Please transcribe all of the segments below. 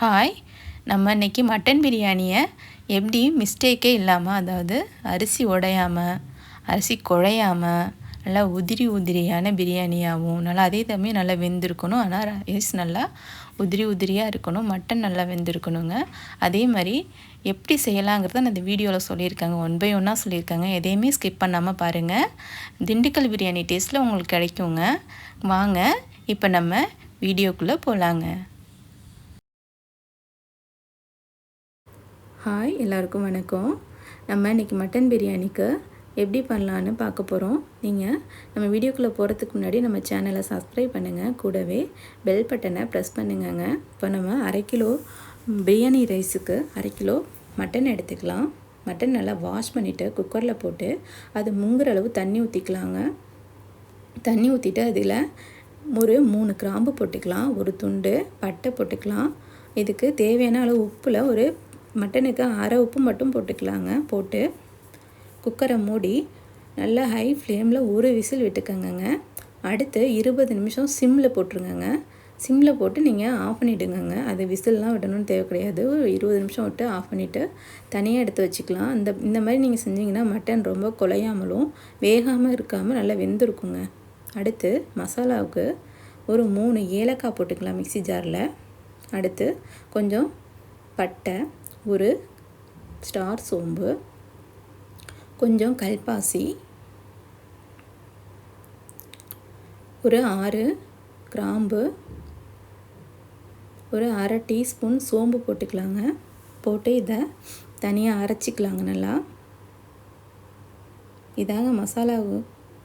Hi நம்ம இன்றைக்கி mutton பிரியாணியை எப்படி மிஸ்டேக்கே இல்லாமல் அதாவது அரிசி உடையாமல் அரிசி குழையாமல் நல்லா உதிரி உதிரியான பிரியாணியாகவும் நல்லா அதே தமிழ் நல்லா வெந்திருக்கணும். ஆனால் ரைஸ் நல்லா உதிரி உதிரியாக இருக்கணும். மட்டன் நல்லா வெந்திருக்கணுங்க. அதே மாதிரி எப்படி செய்யலாங்கிறத நான் இந்த வீடியோவில் சொல்லியிருக்காங்க. ஒன் பை ஒன்னாக சொல்லியிருக்காங்க. எதையுமே ஸ்கிப் பண்ணாமல் பாருங்கள் திண்டுக்கல் பிரியாணி டேஸ்ட்டில் உங்களுக்கு கிடைக்குங்க. வாங்க இப்போ நம்ம வீடியோக்குள்ளே போகலாங்க ஹாய் எல்லாருக்கும் வணக்கம். நம்ம இன்றைக்கி மட்டன் பிரியாணிக்கு எப்படி பண்ணலான்னு பார்க்க போகிறோம் நீங்கள் நம்ம வீடியோக்குள்ளே போகிறதுக்கு முன்னாடி நம்ம சேனலை சப்ஸ்கிரைப் பண்ணுங்கள் கூடவே பெல் பட்டனை ப்ரெஸ் பண்ணுங்கங்க. இப்போ நம்ம அரை கிலோ பிரியாணி ரைஸுக்கு அரை கிலோ மட்டன் எடுத்துக்கலாம். மட்டன் நல்லா வாஷ் பண்ணிவிட்டு குக்கரில் போட்டு அது முங்குற அளவு தண்ணி ஊற்றிக்கலாங்க தண்ணி ஊற்றிட்டு அதில் ஒரு மூணு கிராம்பு போட்டுக்கலாம். ஒரு துண்டு பட்டை போட்டுக்கலாம். இதுக்கு தேவையான அளவு உப்பில் ஒரு மட்டனுக்கு அரை உப்பு மட்டும் போட்டுக்கலாங்க. போட்டு குக்கரை மூடி நல்லா ஹை ஃப்ளேமில் ஒரு விசில் விட்டுக்கங்கங்க. அடுத்து இருபது நிமிஷம் சிம்மில் போட்டுருங்கங்க. சிம்மில் போட்டு நீங்கள் ஆஃப் பண்ணிவிடுங்கங்க அது விசில்லாம் விடணும்னு தேவை கிடையாது. ஒரு இருபது நிமிஷம் விட்டு ஆஃப் பண்ணிவிட்டு தனியாக எடுத்து வச்சுக்கலாம். இந்த இந்த மாதிரி நீங்கள் செஞ்சிங்கன்னா மட்டன் ரொம்ப குலையாமலும் வேகாமல் இருக்காமல் நல்லா வெந்திருக்குங்க. அடுத்து மசாலாவுக்கு ஒரு மூணு ஏலக்காய் போட்டுக்கலாம் மிக்சி ஜாரில். அடுத்து கொஞ்சம் பட்டை ஒரு ஸ்டார் சோம்பு கொஞ்சம் கல்பாசி ஒரு ஆறு கிராம்பு ஒரு அரை டீஸ்பூன் சோம்பு போட்டுக்கலாங்க. போட்டு இதை தனியாக அரைச்சிக்கலாங்க நல்லா. இதாங்க மசாலா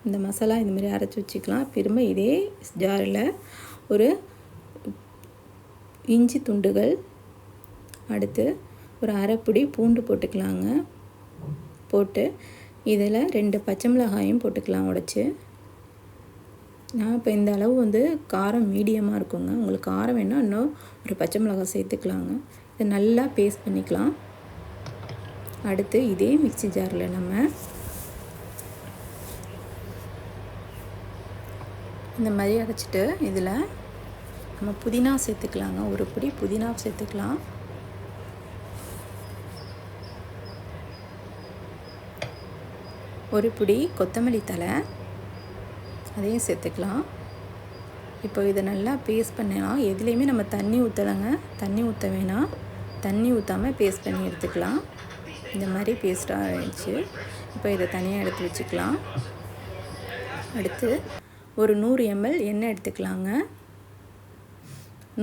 இந்த மசாலா இதுமாரி அரைச்சி வச்சுக்கலாம். திரும்ப இதே ஜாரில் ஒரு இஞ்சி துண்டுகள் அடுத்து ஒரு அரைப்பிடி பூண்டு போட்டுக்கலாங்க. போட்டு இதில் ரெண்டு பச்சை மிளகாயும் போட்டுக்கலாம் உடச்சி. நான் இப்போ இந்த அளவு வந்து காரம் மீடியமாக இருக்குங்க. உங்களுக்கு காரம் வேணால் இன்னும் ஒரு பச்சை மிளகாய் சேர்த்துக்கலாங்க. இதை நல்லா பேஸ்ட் பண்ணிக்கலாம். அடுத்து இதே மிக்சி ஜாரில் நம்ம இந்த மாதிரி அரைச்சிட்டு இதில் நம்ம புதினா சேர்த்துக்கலாங்க. ஒரு பிடி புதினா சேர்த்துக்கலாம். ஒரு பிடி கொத்தமல்லி தலை அதையும் சேர்த்துக்கலாம். இப்போ இதை நல்லா பேஸ்ட் பண்ணலாம் எதுலேயுமே நம்ம தண்ணி ஊற்றலைங்க தண்ணி ஊற்ற வேணாம். தண்ணி ஊற்றாமல் பேஸ்ட் பண்ணி எடுத்துக்கலாம். இந்த மாதிரி பேஸ்ட்டாக ஆயிடுச்சு. இப்போ இதை தனியாக எடுத்து வச்சுக்கலாம். அடுத்து ஒரு நூறு எம்எல் எண்ணெய் எடுத்துக்கலாங்க.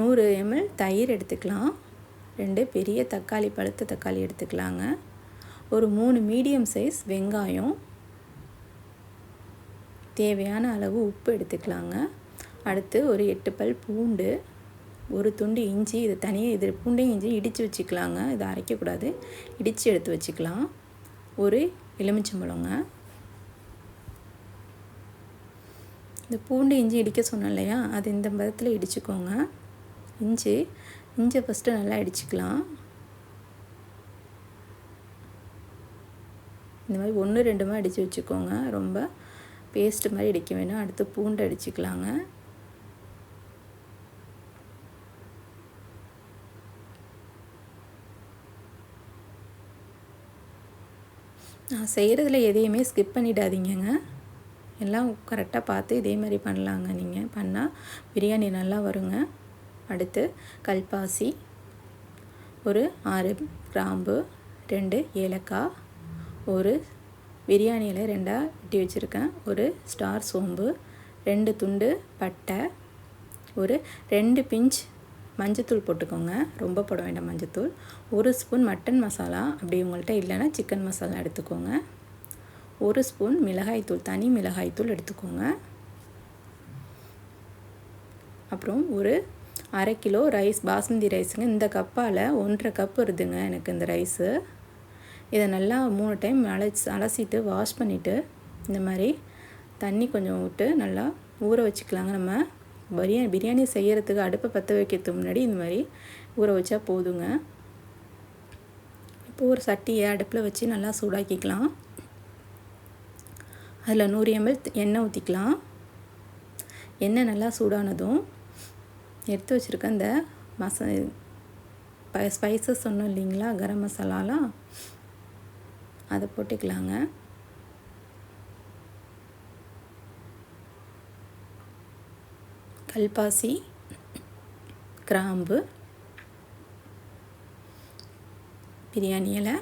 நூறு எம்எல் தயிர் எடுத்துக்கலாம். ரெண்டு பெரிய தக்காளி பழுத்த தக்காளி எடுத்துக்கலாங்க. ஒரு மூணு மீடியம் சைஸ் வெங்காயம். தேவையான அளவு உப்பு எடுத்துக்கலாங்க. அடுத்து ஒரு எட்டு பல் பூண்டு ஒரு துண்டு இஞ்சி இது தனியாக இது பூண்டையும் இஞ்சி இடித்து வச்சுக்கலாங்க. இதை அரைக்கக்கூடாது. இடித்து எடுத்து வச்சுக்கலாம். ஒரு எலுமிச்சம்பழங்க. இந்த பூண்டு இஞ்சி இடிக்க சொன்னோம் இல்லையா? அது இந்த பதத்தில் இடிச்சுக்கோங்க. இஞ்சி இஞ்சி ஃபஸ்ட்டு நல்லா இடிச்சுக்கலாம். இந்த மாதிரி ஒன்று ரெண்டுமா அடித்து வச்சுக்கோங்க. ரொம்ப பேஸ்ட் மாதிரி அடிக்க வேணும். அடுத்து பூண்டு அடிச்சுக்கலாங்க. நான் செய்கிறதுல எதையுமே ஸ்கிப் பண்ணிடாதீங்கங்க. எல்லாம் கரெக்டாக பார்த்து இதே மாதிரி பண்ணலாங்க நீங்கள் பண்ணால் பிரியாணி நல்லா வருங்க. அடுத்து கல்பாசி ஒரு ஆறு கிராம்பு ரெண்டு ஏலக்காய் ஒரு பிரியாணியில் ரெண்டாக வெட்டி வச்சுருக்கேன். ஒரு ஸ்டார் சோம்பு ரெண்டு துண்டு பட்டை ஒரு ரெண்டு பிஞ்ச் மஞ்சத்தூள் போட்டுக்கோங்க. ரொம்ப போட வேண்டாம் மஞ்சத்தூள். ஒரு ஸ்பூன் மட்டன் மசாலா. அப்படி உங்கள்கிட்ட இல்லைன்னா சிக்கன் மசாலா எடுத்துக்கோங்க. ஒரு ஸ்பூன் மிளகாய்த்தூள் தனி மிளகாய்த்தூள் எடுத்துக்கோங்க. அப்புறம் ஒரு அரை கிலோ ரைஸ் பாஸ்மதி ரைஸுங்க. இந்த கப்பால் ஒன்றரை கப் வருதுங்க எனக்கு இந்த ரைஸு. இதை நல்லா மூணு டைம் அலசி அலசிட்டு வாஷ் பண்ணிவிட்டு இந்த மாதிரி தண்ணி கொஞ்சம் விட்டு நல்லா ஊற வச்சுக்கலாங்க நம்ம. பிரியாணி பிரியாணி செய்கிறதுக்கு அடுப்பை பற்ற வைக்கிறதுக்கு முன்னாடி இந்த மாதிரி ஊற வச்சா போதுங்க. இப்போ ஒரு சட்டியை அடுப்பில் வச்சு நல்லா சூடாக்கிக்கலாம். அதில் நூறு எம்எல் எண்ணெய் ஊற்றிக்கலாம் எண்ணெய் நல்லா சூடானதும் எடுத்து வச்சுருக்க அந்த மச ஸ்பைசஸ் சொன்னோம் இல்லைங்களா? கரம் மசாலாலாம். அதை போட்டுக்கலாங்க. கல்பாசி கிராம்பு பிரியாணி இலை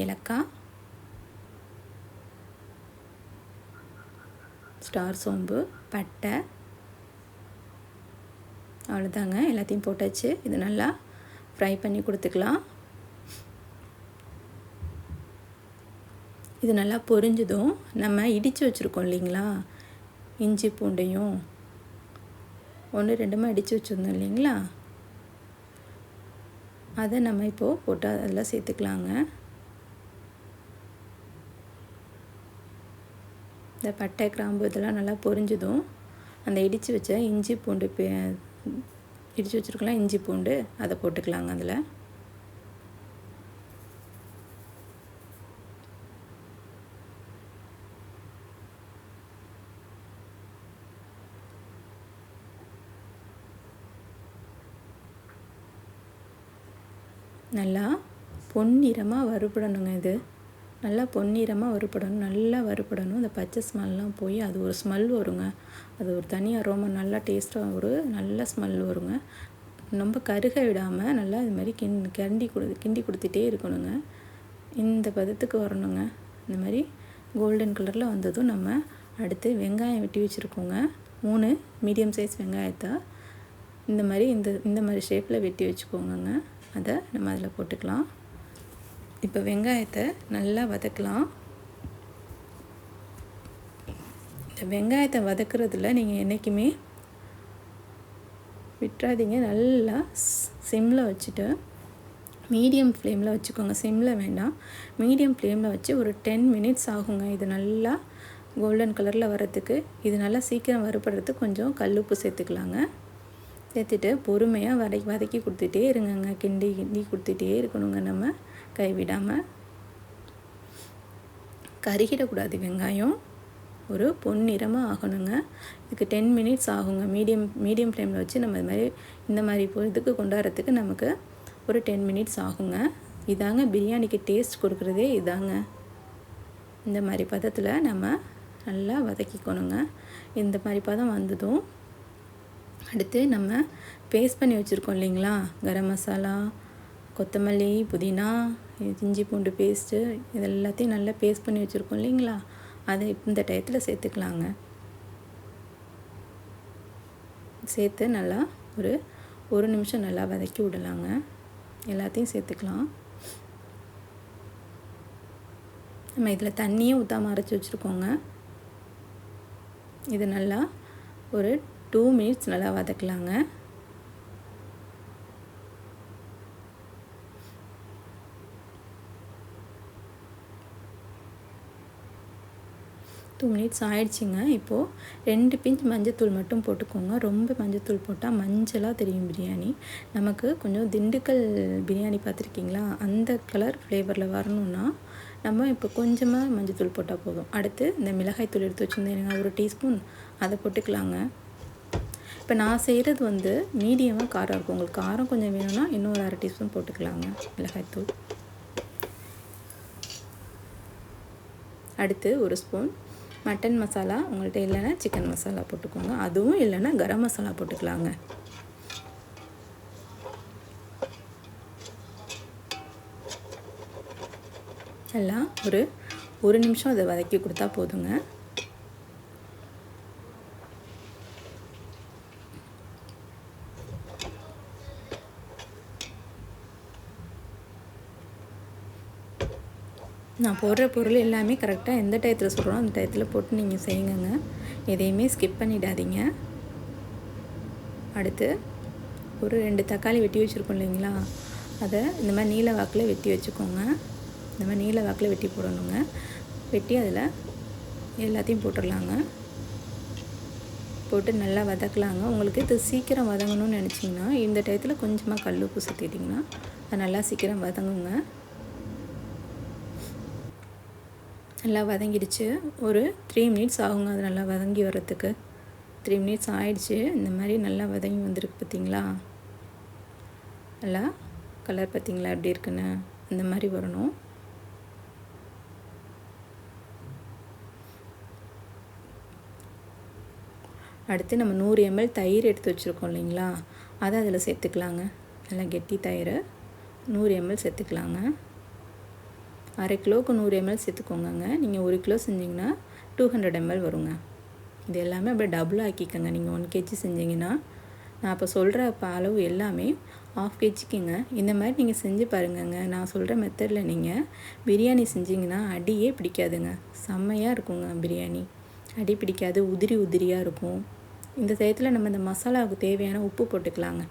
ஏலக்காய் ஸ்டார் சோம்பு பட்டை அவ்வளோதாங்க எல்லாத்தையும் போட்டாச்சு. இது நல்லா ஃப்ரை பண்ணி கொடுத்துக்கலாம். இது நல்லா பொரிஞ்சதும் நம்ம இடித்து வச்சுருக்கோம் இல்லைங்களா? இஞ்சி பூண்டையும். ஒன்று ரெண்டுமா அடித்து வச்சுருந்தோம் இல்லைங்களா? அதை நம்ம இப்போது போட்டு அதில் சேர்த்துக்கலாங்க. இந்த பட்டை கிராம்பு இதெல்லாம் நல்லா பொரிஞ்சதும் அந்த இடித்து வச்ச இஞ்சி பூண்டு பே இடித்து வச்சுருக்கலாம் இஞ்சி பூண்டு அதை போட்டுக்கலாங்க அதில் நல்லா பொன்னிறமாக வறுபடணுங்க இது. நல்லா பொன்னிறமாக வறுபடணும் நல்லா வறுபடணும். அந்த பச்சை ஸ்மெல்லாம் போய் அது ஒரு ஸ்மெல் வருங்க. அது ஒரு தனி அரோமா நல்லா டேஸ்ட்டாக ஒரு நல்ல ஸ்மெல் வருங்க. ரொம்ப கருக விடாமல் நல்லா இது மாதிரி கிண் கிண்டி கொடு கிண்டி கொடுத்துட்டே இருக்கணுங்க. இந்த பதத்துக்கு வரணுங்க. இந்த மாதிரி கோல்டன் கலரில் வந்ததும் நம்ம அடுத்து வெங்காயம் வெட்டி வச்சுருக்கோங்க. மூணு மீடியம் சைஸ் வெங்காயத்தை இந்த மாதிரி இந்த இந்த மாதிரி ஷேப்பில் வெட்டி வச்சுக்கோங்க அதை நம்ம அதில் போட்டுக்கலாம். இப்போ வெங்காயத்தை நல்லா வதக்கலாம். இந்த வெங்காயத்தை வதக்குறதுல நீங்கள் என்றைக்குமே விட்டுறாதீங்க. நல்லா சிம்மில் வச்சுட்டு மீடியம் ஃப்ளேமில் வச்சுக்கோங்க. சிம்மில் வேண்டாம். மீடியம் ஃப்ளேமில் வச்சு ஒரு டென் மினிட்ஸ் ஆகுங்க. இது நல்லா கோல்டன் கலரில் வரத்துக்கு இது நல்லா சீக்கிரம் வறுபடுறதுக்கு கொஞ்சம் கல்லுப்பு சேர்த்துக்கலாங்க. சேர்த்துட்டு பொறுமையாக வதக்கி வதக்கி கொடுத்துட்டே இருங்கங்க. கிண்டி கிண்டி கொடுத்துட்டே இருக்கணுங்க நம்ம. கைவிடாமல் கருகிடக்கூடாது வெங்காயம். ஒரு பொன்னிறமாக ஆகணுங்க. இதுக்கு டென் மினிட்ஸ் ஆகுங்க. மீடியம் மீடியம் ஃப்ளேமில் வச்சு நம்ம இது மாதிரி இந்த மாதிரி இதுக்கு கொண்டாடுறதுக்கு நமக்கு ஒரு டென் மினிட்ஸ் ஆகுங்க. இதாங்க பிரியாணிக்கு டேஸ்ட் கொடுக்குறதே இதாங்க. இந்த மாதிரி பதத்தில் நம்ம நல்லா வதக்கிக்கணுங்க. இந்த மாதிரி பதம் வந்ததும் அடுத்து நம்ம பேஸ்ட் பண்ணி வச்சுருக்கோம் இல்லைங்களா? கரம் மசாலா கொத்தமல்லி புதினா இஞ்சி பூண்டு பேஸ்ட்டு இது எல்லாத்தையும் நல்லா பேஸ்ட் பண்ணி வச்சுருக்கோம் இல்லைங்களா? அதை இந்த டயத்தில் சேர்த்துக்கலாங்க. சேர்த்து நல்லா ஒரு ஒரு நிமிஷம் நல்லா வதக்கி விடலாங்க. எல்லாத்தையும் சேர்த்துக்கலாம். நம்ம இதில் தண்ணியே ஊற்றாம அரைச்சி வச்சுருக்கோங்க. இது நல்லா ஒரு டூ மினிட்ஸ் நல்லா வதக்கலாங்க. டூ மினிட்ஸ் ஆயிடுச்சுங்க. இப்போது ரெண்டு பிஞ்ச் மஞ்சத்தூள் மட்டும் போட்டுக்கோங்க. ரொம்ப மஞ்சத்தூள் போட்டால் மஞ்சளாக தெரியும் பிரியாணி. நமக்கு கொஞ்சம் திண்டுக்கல் பிரியாணி பார்த்துருக்கீங்களா? அந்த கலர் ஃப்ளேவரில் வரணுன்னா நம்ம இப்போ கொஞ்சமாக மஞ்சத்தூள் போட்டால் போதும். அடுத்து இந்த மிளகாய் தூள் எடுத்து வச்சுருந்தேன் ஒரு டீஸ்பூன் அதை போட்டுக்கலாங்க. இப்போ நான் செய்கிறது வந்து மீடியமாக காரம் இருக்கும். உங்களுக்கு காரம் கொஞ்சம் வேணும்னா இன்னும் ஒரு அரை டீஸ்பூன் போட்டுக்கலாங்க மிளகாய்த்தூள் அடுத்து ஒரு ஸ்பூன் மட்டன் மசாலா உங்கள்கிட்ட இல்லைன்னா சிக்கன் மசாலா போட்டுக்கோங்க. அதுவும் இல்லைன்னா கரம் மசாலா போட்டுக்கலாங்க. எல்லாம் ஒரு ஒரு நிமிஷம் அதை வதக்கி கொடுத்தா போதுங்க. நான் போடுற பொருள் எல்லாமே கரெக்டாக எந்த டயத்தில் சொல்கிறோம் அந்த டயத்தில் போட்டு நீங்கள் செய்யுங்கங்க. எதையுமே ஸ்கிப் பண்ணிடாதீங்க. அடுத்து ஒரு ரெண்டு தக்காளி வெட்டி வச்சுருக்கோம் இல்லைங்களா? அதை இந்த மாதிரி நீல வாக்கில் வெட்டி வச்சுக்கோங்க. இந்த மாதிரி நீல வாக்கில் வெட்டி போடணுங்க. வெட்டி அதில் எல்லாத்தையும் போட்டுடலாங்க. போட்டு நல்லா வதக்கலாங்க. உங்களுக்கு இது சீக்கிரம் வதங்கணும்னு நினச்சிங்கன்னா இந்த டயத்தில் கொஞ்சமாக கல் உப்பு சேர்த்திட்டிங்கன்னா அது நல்லா சீக்கிரம் வதங்குங்க. நல்லா வதங்கிடுச்சு. ஒரு த்ரீ மினிட்ஸ் ஆகுங்க. அது நல்லா வதங்கி வர்றதுக்கு. த்ரீ மினிட்ஸ் ஆயிடுச்சு. இந்த மாதிரி நல்லா வதங்கி வந்திருக்கு பார்த்தீங்களா? நல்லா கலர் பார்த்திங்களா? எப்படி இருக்குன்னு. இந்த மாதிரி வரணும். அடுத்து நம்ம நூறு எம்எல் தயிர் எடுத்து வச்சுருக்கோம் இல்லைங்களா? அதை அதில் சேர்த்துக்கலாங்க. நல்லா கெட்டி தயிர். நூறு எம்எல் சேர்த்துக்கலாங்க. அரை கிலோவுக்கு நூறு எம்எல் சேர்த்துக்கோங்க நீங்கள் ஒரு கிலோ செஞ்சிங்கன்னா டூ ஹண்ட்ரட் எம்எல் வருங்க. இது எல்லாமே அப்படியே டபுள் ஆக்கிக்கோங்க. நீங்கள் ஒன் கேஜி செஞ்சிங்கன்னா நான் இப்போ சொல்கிற இப்போ அளவு எல்லாமே ஆஃப் கேஜிக்குங்க இந்த மாதிரி நீங்கள் செஞ்சு பாருங்கங்க. நான் சொல்கிற மெத்தடில் நீங்கள் பிரியாணி செஞ்சிங்கன்னா அடியே பிடிக்காதுங்க. செம்மையாக இருக்குங்க பிரியாணி. அடி பிடிக்காது உதிரி உதிரியாக இருக்கும். இந்த டயத்தில் நம்ம இந்த மசாலாவுக்கு தேவையான உப்பு போட்டுக்கலாங்க.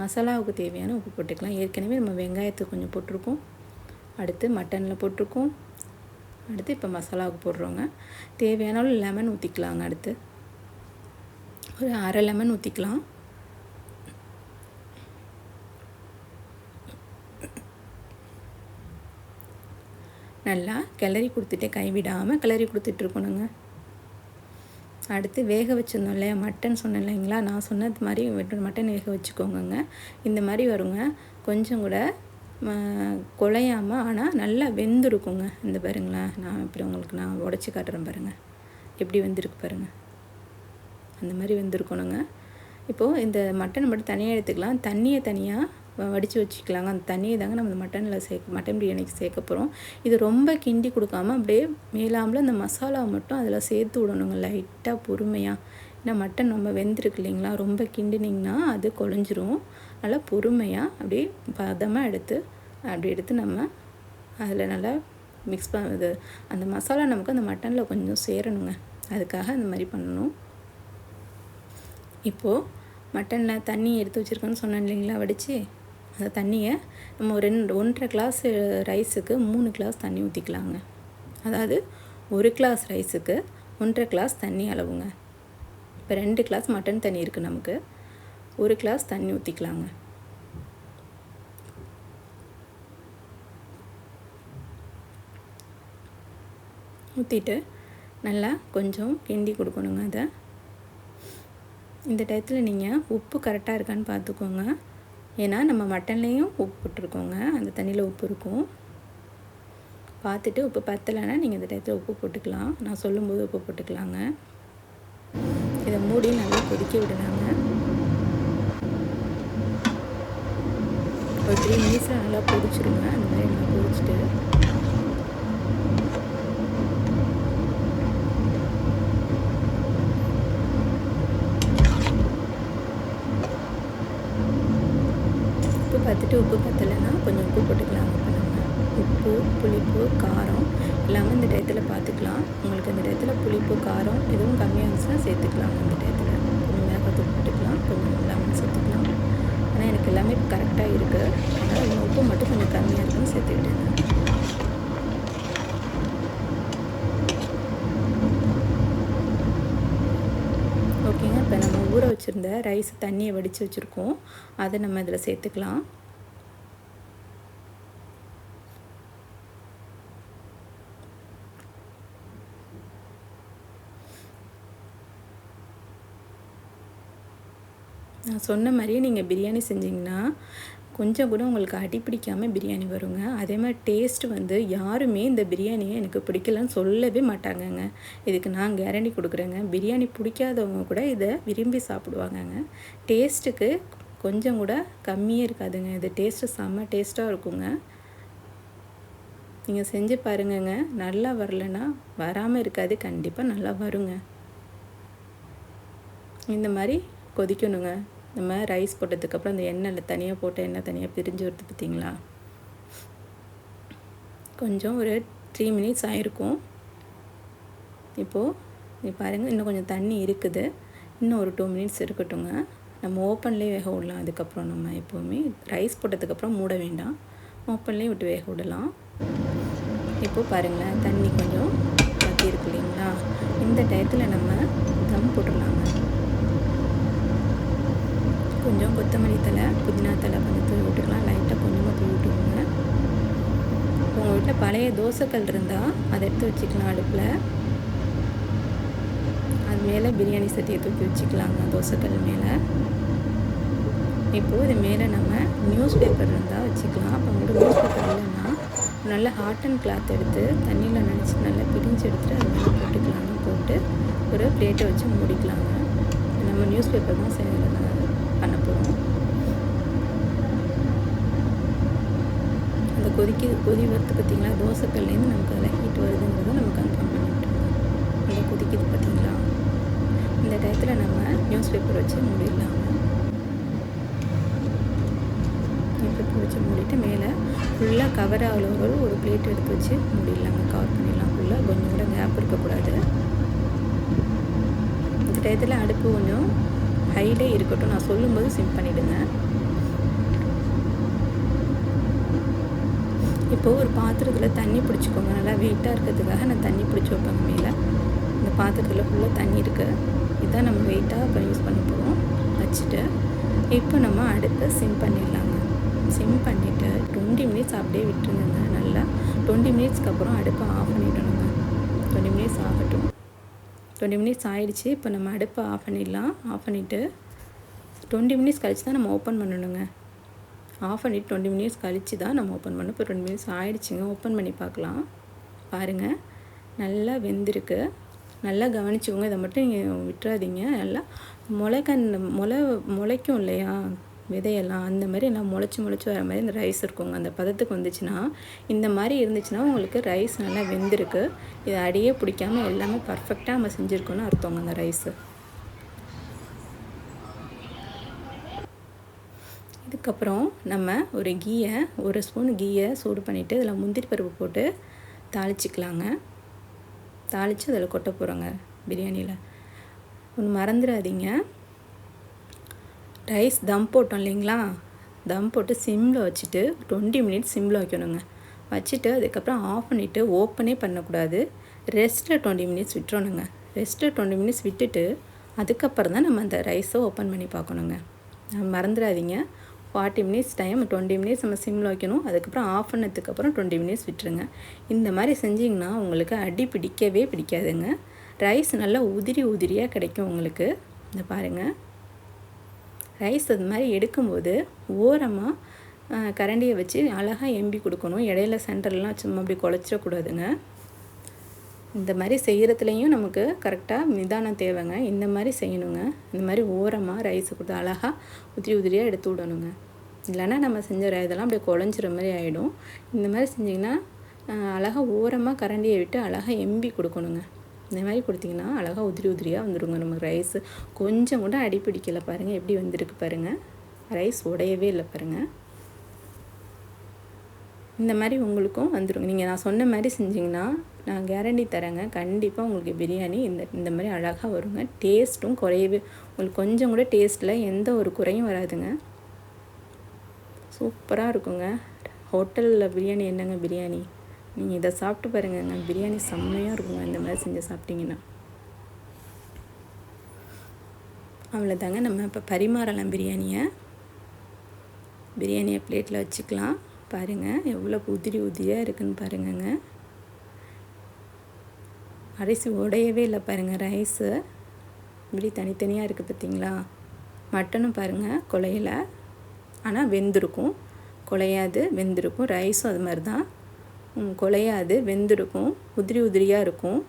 மசாலாவுக்கு தேவையான உப்பு போட்டுக்கலாம். ஏற்கனவே நம்ம வெங்காயத்தை கொஞ்சம் போட்டிருக்கோம். அடுத்து மட்டனில் போட்டிருக்கோம். அடுத்து இப்போ மசாலாவுக்கு போடுறோங்க. தேவையான லெமன் ஊற்றிக்கலாங்க அடுத்து. ஒரு அரை லெமன் ஊற்றிக்கலாம் நல்லா கிளறி கொடுத்துட்டே கைவிடாமல் கிளறி கொடுத்துட்ருக்கணுங்க அடுத்து வேக வச்சுருந்தோம் இல்லையா? மட்டன் சொன்னேன் இல்லைங்களா? நான் சொன்னது மாதிரி மட்டன் வேக வச்சுக்கோங்க இந்த மாதிரி வருங்க. கொஞ்சம் கூட குழையாமல் ஆனால் நல்லா வெந்திருக்குங்க. இந்த பாருங்களேன் நான் இப்படி உங்களுக்கு நான் உடச்சி காட்டுறேன் பாருங்கள் எப்படி வெந்திருக்கு பாருங்கள் அந்த மாதிரி வெந்திருக்கணுங்க. இப்போது இந்த மட்டனை மட்டும் தனியாக எடுத்துக்கலாம். தண்ணியை தனியாக வடித்து வச்சுக்கலாங்க. அந்த தண்ணியை தாங்க நம்ம மட்டனில் சேர்க்க மட்டன் பிரியாணிக்கு சேர்க்க போகிறோம் இது ரொம்ப கிண்டி கொடுக்காம அப்படியே மேலாமல் அந்த மசாலாவை மட்டும் அதில் சேர்த்து விடணுங்க. லைட்டாக பொறுமையாக ஏன்னா மட்டன் நம்ம வெந்திருக்கு இல்லைங்களா? ரொம்ப கிண்டினிங்கன்னா அது குழஞ்சிரும் நல்லா பொறுமையாக அப்படியே பதமாக எடுத்து அப்படி எடுத்து நம்ம அதில் நல்லா மிக்ஸ் பண்ண அந்த மசாலா நமக்கு அந்த மட்டனில் கொஞ்சம் சேரணுங்க. அதுக்காக அந்த மாதிரி பண்ணணும். இப்போது மட்டனில் தண்ணி எடுத்து வச்சுருக்கோன்னு சொன்னேன் இல்லைங்களா வடித்து அந்த தண்ணியை நம்ம ரெண்டு ஒன்றரை கிளாஸ் ரைஸுக்கு மூணு கிளாஸ் தண்ணி ஊற்றிக்கலாங்க அதாவது ஒரு கிளாஸ் ரைஸுக்கு ஒன்றரை கிளாஸ் தண்ணி அளவுங்க. இப்போ ரெண்டு கிளாஸ் மட்டன் தண்ணி இருக்குது நமக்கு. ஒரு கிளாஸ் தண்ணி ஊற்றிக்கலாங்க ஊற்றிட்டு நல்லா கொஞ்சம் கிண்டி கொடுக்கணுங்க அதை. இந்த டயத்தில் நீங்கள் உப்பு கரெக்டாக இருக்கான்னு பார்த்துக்கோங்க. ஏன்னா நம்ம மட்டன்லேயும் உப்பு போட்டிருக்கோங்க. அந்த தண்ணியில் உப்பு இருக்கும். பார்த்துட்டு உப்பு பத்தலைன்னா நீங்கள் இந்த டயத்தில் உப்பு போட்டுக்கலாம். நான் சொல்லும்போது உப்பு போட்டுக்கலாங்க. இதை மூடி நல்லா கொதிக்க விடலாங்க. ஒரு த்ரீ மினிட்ஸில் நல்லா பொடிச்சிருங்க அந்த மாதிரி நல்லா பொடிச்சிட்டு உப்பு பார்த்துட்டு உப்பு பத்தலைன்னா கொஞ்சம் உப்பு போட்டுக்கலாம் இப்போ நம்ம உப்பு புளிப்பு காரம் எல்லாமே இந்த டயத்தில் பார்த்துக்கலாம் உங்களுக்கு இந்த டயத்தில் புளிப்பு காரம் எதுவும் கம்மியாக இருந்துச்சுன்னா சேர்த்துக்கலாம் அந்த டயத்தில். கொஞ்சம் மிளகாத்தூள் போட்டுக்கலாம். கொஞ்சம் லெமன் சேர்த்துக்கலாம். ஆனால் எனக்கு எல்லாமே கரெக்டாக இருக்குது அதனால் உப்பு மட்டும் கொஞ்சம் கம்மியாக இருக்குன்னு சேர்த்துக்கிட்டேன் ஓகேங்க. இப்போ நம்ம ஊற வச்சுருந்த ரைஸ் தண்ணியை வடித்து வச்சுருக்கோம். அதை நம்ம இதில் சேர்த்துக்கலாம். நான் சொன்ன மாதிரியே நீங்கள் பிரியாணி செஞ்சிங்கன்னா கொஞ்சம் கூட உங்களுக்கு அடி பிடிக்காமல் பிரியாணி வருங்க. அதே மாதிரி டேஸ்ட் வந்து யாருமே இந்த பிரியாணியை எனக்கு பிடிக்கலன்னு சொல்லவே மாட்டாங்கங்க. இதுக்கு நான் கேரண்டி கொடுக்குறேங்க. பிரியாணி பிடிக்காதவங்க கூட இதை விரும்பி சாப்பிடுவாங்கங்க. டேஸ்ட்டுக்கு கொஞ்சம் கூட கம்மியே இருக்காதுங்க. இது டேஸ்ட்டு செம்ம டேஸ்ட்டாக இருக்குங்க. நீங்கள் செஞ்சு பாருங்கங்க. நல்லா வரலன்னா வராமல் இருக்காது. கண்டிப்பாக நல்லா வருங்க. இந்த மாதிரி கொதிக்கணுங்க. நம்ம ரைஸ் போட்டதுக்கப்புறம் அந்த எண்ணெயில் தனியாக போட்டு எண்ணெய் தனியாக பிரிஞ்சு வருது பார்த்திங்களா கொஞ்சம் ஒரு த்ரீ மினிட்ஸ் ஆகிருக்கும் இப்போது நீ பாருங்கள் இன்னும் கொஞ்சம் தண்ணி இருக்குது. இன்னும் ஒரு டூ மினிட்ஸ் இருக்கட்டுங்க நம்ம ஓப்பன்லேயே வேக விடலாம். அதுக்கப்புறம் நம்ம எப்போவுமே ரைஸ் போட்டதுக்கப்புறம் மூட வேண்டாம். ஓப்பன்லேயே விட்டு வேக விடலாம். இப்போது பாருங்களேன் தண்ணி கொஞ்சம் வற்றி இருக்கு இல்லைங்களா? இந்த டயத்தில் நம்ம தம் போட்டுடலாங்க. கொஞ்சம் கொத்தமல்லி தலை புதினா தலை கொஞ்சம் தூவி விட்டுக்கலாம். லைட்டாக கொஞ்சமாக தூவி விட்டுக்கோங்க. உங்கள் வீட்டில் பழைய தோசைக்கல் இருந்தால் அதை எடுத்து வச்சுக்கலாம் அடுப்பில். அது மேலே பிரியாணி சட்டியை தூக்கி வச்சுக்கலாங்க தோசைக்கல் மேலே. இப்போது இது மேலே நம்ம நியூஸ் பேப்பர் இருந்தால் வச்சுக்கலாம். அப்போ உங்களோட நியூஸ் பேப்பர் இல்லைன்னா நல்ல ஹாட் அண்ட் கிளாத் எடுத்து தண்ணியில் நினச்சி நல்லா பிரிஞ்சு எடுத்துகிட்டு அது மேலே போட்டுக்கலாங்க. போட்டு ஒரு பிளேட்டை வச்சு மூடிக்கலாங்க. நம்ம நியூஸ் பேப்பர் தான் செய்ய பண்ண போகிறோம் அந்த கொதிக்க கொதி வருது பார்த்திங்களா தோசைக்கல்லேருந்து நமக்கு அதில் ஹீட் வருதுங்கிறத நம்ம கன்ஃபார்ம் பண்ணிட்டோம். அந்த கொதிக்குது பார்த்திங்களா இந்த டயத்தில் நம்ம நியூஸ் பேப்பர் வச்சு மூடிடலாம். நியூஸ் பேப்பர் வச்சு மூடிட்டு மேலே ஃபுல்லாக கவர் ஆகிற ஒரு பிளேட் எடுத்து வச்சு மூடிடலாங்க கவர் பண்ணிடலாம். ஃபுல்லாக கொஞ்சம் கூட கேப் இருக்கக்கூடாது. இந்த டயத்தில் அடுப்பு கொஞ்சம் ஹைடே இருக்கட்டும் நான் சொல்லும்போது சிம் பண்ணிவிடுங்க இப்போது ஒரு பாத்திரத்தில் தண்ணி பிடிச்சிக்கோங்க. நல்லா வெயிட்டாக இருக்கிறதுக்காக நான் தண்ணி பிடிச்சி வைப்பேங்க மேலே. இந்த பாத்திரத்தில் ஃபுல்லாக தண்ணி இருக்குது இதுதான் நம்ம வெயிட்டாக இப்போ யூஸ் பண்ண போகிறோம் வச்சுட்டு இப்போ நம்ம அடுப்பை சிம் பண்ணிடலாங்க. சிம் பண்ணிவிட்டு டுவெண்ட்டி மினிட்ஸ் அப்படியே விட்டுருந்தேங்க நல்லா டுவெண்ட்டி மினிட்ஸ்க்கு அப்புறம் அடுப்பை ஆஃப் பண்ணிவிடணுங்க டுவெண்ட்டி மினிட்ஸ் ஆகட்டும். டுவெண்ட்டி மினிட்ஸ் ஆகிடுச்சு இப்போ நம்ம அடுப்பை ஆஃப் பண்ணிடலாம். ஆஃப் பண்ணிவிட்டு டுவெண்ட்டி மினிட்ஸ் கழித்து தான் நம்ம ஓப்பன் பண்ணணுங்க. ஆஃப் பண்ணிவிட்டு டுவெண்ட்டி மினிட்ஸ் கழித்து தான் நம்ம ஓப்பன் பண்ணோம் இப்போ டுவெண்ட்டி மினிட்ஸ் ஆகிடுச்சிங்க ஓப்பன் பண்ணி பார்க்கலாம். பாருங்கள் நல்லா வெந்திருக்கு. நல்லா கவனிச்சுக்கோங்க. இதை மட்டும் நீங்கள் விட்டுறாதீங்க. நல்லா முளைக்கண் முளை முளைக்கும் இல்லையா? விதையெல்லாம் அந்த மாதிரி எல்லாம் முளைச்சி முளைச்சி வர மாதிரி இந்த ரைஸ் இருக்குங்க. அந்த பதத்துக்கு வந்துச்சுன்னா இந்த மாதிரி இருந்துச்சுன்னா உங்களுக்கு ரைஸ் நல்லா வெந்திருக்கு. இது அடியே பிடிக்காமல் எல்லாமே பர்ஃபெக்டாக நம்ம செஞ்சுருக்கோன்னு அர்த்தங்க அந்த ரைஸு இதுக்கப்புறம் நம்ம ஒரு கீயை ஒரு ஸ்பூன் கீயை சூடு பண்ணிவிட்டு இதில் முந்திரி பருப்பு போட்டு தாளிச்சிக்கலாங்க. தாளித்து அதில் கொட்ட போகிறோங்க பிரியாணியில். ஒன்று மறந்துடாதீங்க. ரைஸ் தம் போட்டோம் இல்லைங்களா? தம் போட்டு சிம்மில் வச்சுட்டு டுவெண்ட்டி மினிட்ஸ் சிம்மில் வைக்கணுங்க. வச்சுட்டு அதுக்கப்புறம் ஆஃப் பண்ணிவிட்டு ஓப்பனே பண்ணக்கூடாது. ரெஸ்ட்டில் டுவெண்ட்டி மினிட்ஸ் விட்டுறணுங்க. ரெஸ்ட்டு டுவெண்ட்டி மினிட்ஸ் விட்டுட்டு அதுக்கப்புறம் தான் நம்ம அந்த ரைஸை ஓப்பன் பண்ணி பார்க்கணுங்க. மறந்துடாதீங்க. Forty minutes time twenty minutes நம்ம சிம்மில் வைக்கணும். அதுக்கப்புறம் ஆஃப் பண்ணதுக்கப்புறம் டுவெண்ட்டி மினிட்ஸ் விட்டுருங்க. இந்த மாதிரி செஞ்சிங்கன்னா உங்களுக்கு அடி பிடிக்கவே பிடிக்காதுங்க. ரைஸ் நல்லா உதிரி உதிரியாக கிடைக்கும் உங்களுக்கு. இந்த பாருங்கள் ரைஸ் அது மாதிரி எடுக்கும்போது ஓரமாக கரண்டியை வச்சு அழகாக எம்பி கொடுக்கணும். இடையில சென்டர்லாம் சும்மா அப்படி குழச்சிடக்கூடாதுங்க இந்த மாதிரி செய்கிறதுலையும் நமக்கு கரெக்டாக நிதானம் தேவைங்க. இந்த மாதிரி செய்யணுங்க. இந்த மாதிரி ஓரமாக ரைஸ் கொடுத்து அழகாக உதிரி உதிரியாக எடுத்து விடணுங்க. இல்லைன்னா நம்ம செஞ்ச இதெல்லாம் அப்படியே குழஞ்சிற மாதிரி ஆகிடும் இந்த மாதிரி செஞ்சிங்கன்னா அழகாக ஓரமாக கரண்டியை விட்டு அழகாக எம்பி கொடுக்கணுங்க. இந்த மாதிரி கொடுத்திங்கன்னா அழகாக உதிரி உதிரியாக வந்துடுங்க நம்ம ரைஸ் கொஞ்சம் கூட அடி பிடிக்கலை பாருங்கள் எப்படி வந்திருக்கு பாருங்கள் ரைஸ் உடையவே இல்லை பாருங்கள் இந்த மாதிரி உங்களுக்கும் வந்துடுங்க நீங்கள் நான் சொன்ன மாதிரி செஞ்சிங்கன்னா நான் கேரண்டி தரேங்க. கண்டிப்பாக உங்களுக்கு பிரியாணி இந்த இந்த மாதிரி அழகாக வருங்க. டேஸ்ட்டும் குறையவே உங்களுக்கு கொஞ்சம் கூட டேஸ்ட்டில் எந்த ஒரு குறையும் வராதுங்க. சூப்பராக இருக்குங்க. ஹோட்டலில் பிரியாணி என்னங்க பிரியாணி? நீங்கள் இதை சாப்பிட்டு பாருங்கங்க. பிரியாணி செம்மையாக இருக்குங்க இந்த மாதிரி செஞ்சு சாப்பிட்டீங்கன்னா. அவ்வளோதாங்க நம்ம இப்போ பரிமாறலாம் பிரியாணியை. பிரியாணியை பிளேட்டில் வச்சுக்கலாம். பாருங்கள் எவ்வளோ உதிரி உதிரியாக இருக்குதுன்னு பாருங்கங்க. அரிசி உடையவே இல்லை பாருங்கள் ரைஸு. இப்படி தனித்தனியாக இருக்குது பார்த்தீங்களா மட்டனும் பாருங்கள் குழையில ஆனால் வெந்திருக்கும். குழையாது வெந்திருக்கும். ரைஸும் அது மாதிரி தான் குலையாது வெந்திருக்கும். உதிரி உதிரியாக இருக்கும்.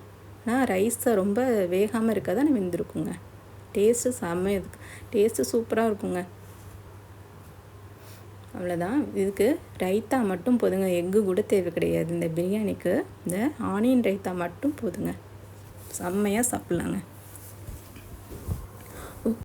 ஆனால் ரைஸை ரொம்ப வேகாமல் இருக்காதான் வெந்திருக்குங்க. டேஸ்ட்டு செம்ம டேஸ்ட்டு சூப்பராக இருக்குங்க. அவ்வளோதான் இதுக்கு ரைத்தா மட்டும் போதுங்க. எக்கு கூட தேவை கிடையாது. இந்த பிரியாணிக்கு. இந்த ஆனியன் ரைத்தா மட்டும் போதுங்க. செம்மையாக சாப்பிட்லாங்க.